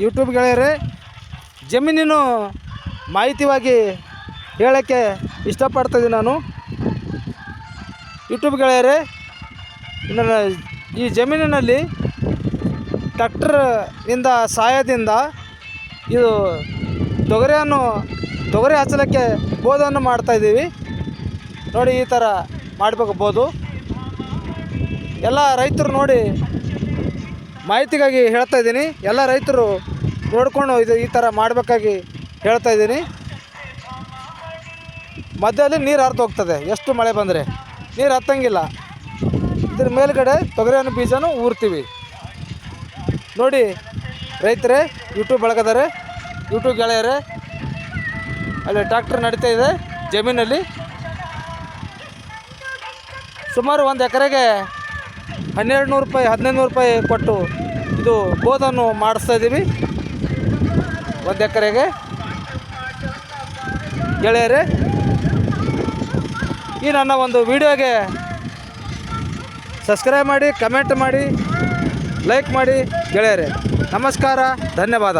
YouTube ಗೆಳೆಯರೇ ಜಮೀನಿನ ಮಾಹಿತಿವಾಗಿ ಹೇಳೋಕ್ಕೆ ಇಷ್ಟಪಡ್ತಿದ್ದೀನಿ ನಾನು. ಯೂಟ್ಯೂಬ್ ಗೆಳೆಯರೇ, ನನ್ನ ಈ ಜಮೀನಿನಲ್ಲಿ ಟ್ರ್ಯಾಕ್ಟ್ರಿಂದ ಸಹಾಯದಿಂದ ಇದು ತೊಗರಿಯನ್ನು, ತೊಗರಿ ಹಚ್ಚಲಿಕ್ಕೆ ಬೋಧವನ್ನು ಮಾಡ್ತಾಯಿದ್ದೀವಿ ನೋಡಿ ಈ ಥರ ಮಾಡಬೇಕು ಎಲ್ಲ ರೈತರು ನೋಡಿ ಮಾಹಿತಿಗಾಗಿ ಹೇಳ್ತಾ ಇದ್ದೀನಿ. ಎಲ್ಲ ರೈತರು ನೋಡಿಕೊಂಡು ಇದು ಈ ಥರ ಮಾಡಬೇಕಾಗಿ ಹೇಳ್ತಾ ಇದ್ದೀನಿ. ಮಧ್ಯದಲ್ಲಿ ನೀರು ಹರಿದು ಹೋಗ್ತದೆ. ಎಷ್ಟು ಮಳೆ ಬಂದರೆ ನೀರು ಹತ್ತಂಗಿಲ್ಲ. ಇದ್ರ ಮೇಲ್ಗಡೆ ತೊಗರಿಯನ್ನು ಬೀಜನೂ ಊರ್ತೀವಿ. ನೋಡಿ ರೈತರೇ ಯೂಟ್ಯೂಬ್ ಬಳಗದಾರೆ ಯೂಟ್ಯೂಬ್ ಗೆಳೆಯರೇ, ಅಲ್ಲಿ ಟ್ರ್ಯಾಕ್ಟರ್ ನಡೀತಾ ಇದೆ ಜಮೀನಲ್ಲಿ. ಸುಮಾರು ಒಂದು ಎಕರೆಗೆ ಹನ್ನೆರಡು ನೂರು ರೂಪಾಯಿ ಹದಿನೈದು ನೂರು ರೂಪಾಯಿ ಕೊಟ್ಟು ಇದು ಗೋದನ್ನು ಮಾಡಿಸ್ತಾ ಇದ್ದೀವಿ. ಒಂದು ಎಕರೆಗೆ. ಗೆಳೆಯರೇ, ಈ ನನ್ನ ಒಂದು ವಿಡಿಯೋಗೆ ಸಬ್ಸ್ಕ್ರೈಬ್ ಮಾಡಿ, ಕಮೆಂಟ್ ಮಾಡಿ, ಲೈಕ್ ಮಾಡಿ ಗೆಳೆಯರೇ, ನಮಸ್ಕಾರ, ಧನ್ಯವಾದ.